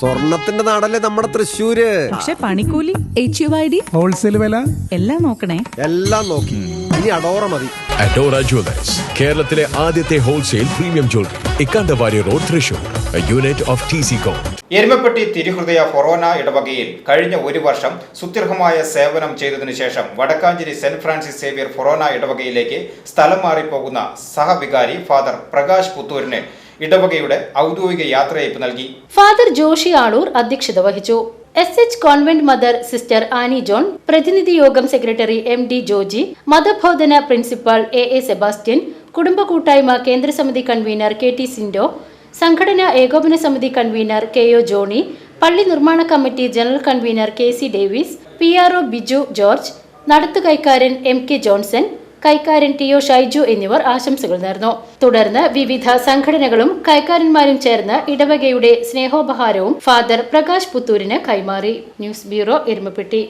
സ്വർണത്തിന്റെ നാടല്ലേ നമ്മുടെ തൃശ്ശൂര്? പക്ഷെ പണിക്കൂലി H U I D wholesale വില? എല്ലാം നോക്കണേ. എല്ലാം നോക്കി. ഇനി അഡോറ മതി. അഡോറ ജുവലേഴ്സ് കേരളത്തിലെ ആദ്യത്തെ wholesale premium jewellery Ikkandavari road Thrissur unit of T C com Erumapetty തിരുഹൃദയ ഫൊറോന ഇടവകയിൽ കഴിഞ്ഞ ഒരു വർഷം സുദീർഘമായ സേവനം ചെയ്തതിനു ശേഷം Vadakkanchery saint Francis Xavier forane ഇടവകയിലേക്ക് സ്ഥലം മാറിപ്പോകുന്ന സഹവികാരി ഫാദർ പ്രകാശ് പുത്തൂരിന് ഇടവകയുടെ ഔദ്യോഗിക യാത്രയയപ്പ് നൽകി. ഫാദർ ജോഷി ആളൂർ അധ്യക്ഷത വഹിച്ചു. S H convent mother sister Annie John പ്രതിനിധി യോഗം സെക്രട്ടറി എം ഡി ജോജി മതബോധന പ്രിൻസിപ്പൽ എ എ സെബാസ്റ്റ്യൻ കുടുംബ കൂട്ടായ്മ കേന്ദ്രസമിതി കൺവീനർ കെ ടി സിൻഡോ സംഘടനാ ഏകോപന സമിതി കൺവീനർ കെ ഒ ജോണി പള്ളി നിർമ്മാണ committee general convener K C Davis P R O Biju George നടത്തുകൈക്കാരൻ M K Johnson കൈക്കാരൻ ടി ഒ ഷൈജു എന്നിവർ ആശംസകൾ നേർന്നു. തുടർന്ന് വിവിധ സംഘടനകളും കൈക്കാരന്മാരും ചേർന്ന് ഇടവകയുടെ സ്നേഹോപഹാരവും ഫാദർ പ്രകാശ് പുത്തൂരിന് കൈമാറി. News bureau Erumapetty.